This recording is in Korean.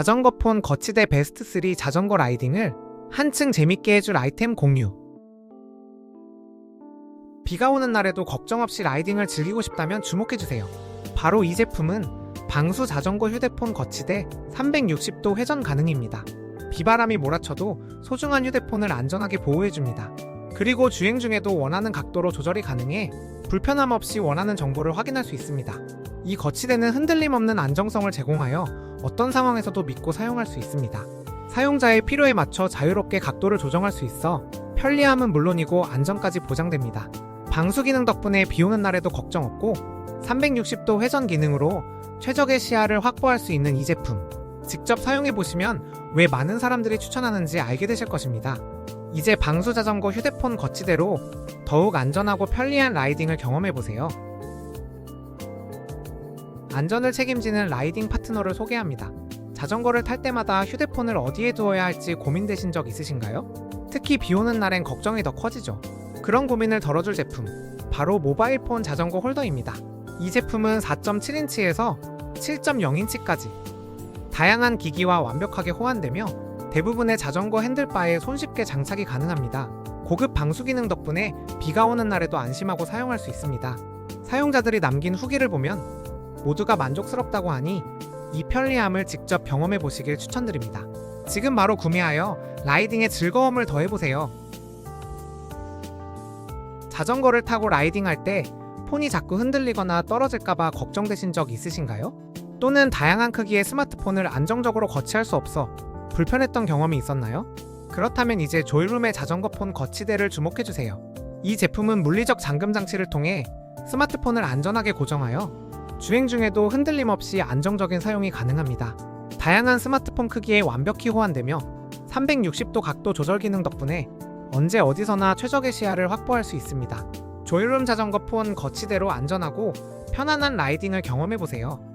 자전거 폰 거치대 베스트 3 자전거 라이딩을 한층 재밌게 해줄 아이템 공유. 비가 오는 날에도 걱정 없이 라이딩을 즐기고 싶다면 주목해주세요. 바로 이 제품은 방수 자전거 휴대폰 거치대 360도 회전 가능입니다. 비바람이 몰아쳐도 소중한 휴대폰을 안전하게 보호해줍니다. 그리고 주행 중에도 원하는 각도로 조절이 가능해 불편함 없이 원하는 정보를 확인할 수 있습니다. 이 거치대는 흔들림 없는 안정성을 제공하여 어떤 상황에서도 믿고 사용할 수 있습니다. 사용자의 필요에 맞춰 자유롭게 각도를 조정할 수 있어 편리함은 물론이고 안전까지 보장됩니다. 방수 기능 덕분에 비 오는 날에도 걱정 없고 360도 회전 기능으로 최적의 시야를 확보할 수 있는 이 제품. 직접 사용해 보시면 왜 많은 사람들이 추천하는지 알게 되실 것입니다. 이제 방수 자전거 휴대폰 거치대로 더욱 안전하고 편리한 라이딩을 경험해 보세요. 안전을 책임지는 라이딩 파트너를 소개합니다. 자전거를 탈 때마다 휴대폰을 어디에 두어야 할지 고민되신 적 있으신가요? 특히 비 오는 날엔 걱정이 더 커지죠. 그런 고민을 덜어줄 제품, 바로 모바일폰 자전거 홀더입니다. 이 제품은 4.7인치에서 7.0인치까지 다양한 기기와 완벽하게 호환되며 대부분의 자전거 핸들바에 손쉽게 장착이 가능합니다. 고급 방수 기능 덕분에 비가 오는 날에도 안심하고 사용할 수 있습니다. 사용자들이 남긴 후기를 보면 모두가 만족스럽다고 하니 이 편리함을 직접 경험해 보시길 추천드립니다. 지금 바로 구매하여 라이딩의 즐거움을 더해보세요. 자전거를 타고 라이딩할 때 폰이 자꾸 흔들리거나 떨어질까봐 걱정되신 적 있으신가요? 또는 다양한 크기의 스마트폰을 안정적으로 거치할 수 없어 불편했던 경험이 있었나요? 그렇다면 이제 조이룸의 자전거 폰 거치대를 주목해주세요. 이 제품은 물리적 잠금 장치를 통해 스마트폰을 안전하게 고정하여 주행 중에도 흔들림 없이 안정적인 사용이 가능합니다. 다양한 스마트폰 크기에 완벽히 호환되며 360도 각도 조절 기능 덕분에 언제 어디서나 최적의 시야를 확보할 수 있습니다. 조이룸 자전거 폰 거치대로 안전하고 편안한 라이딩을 경험해보세요.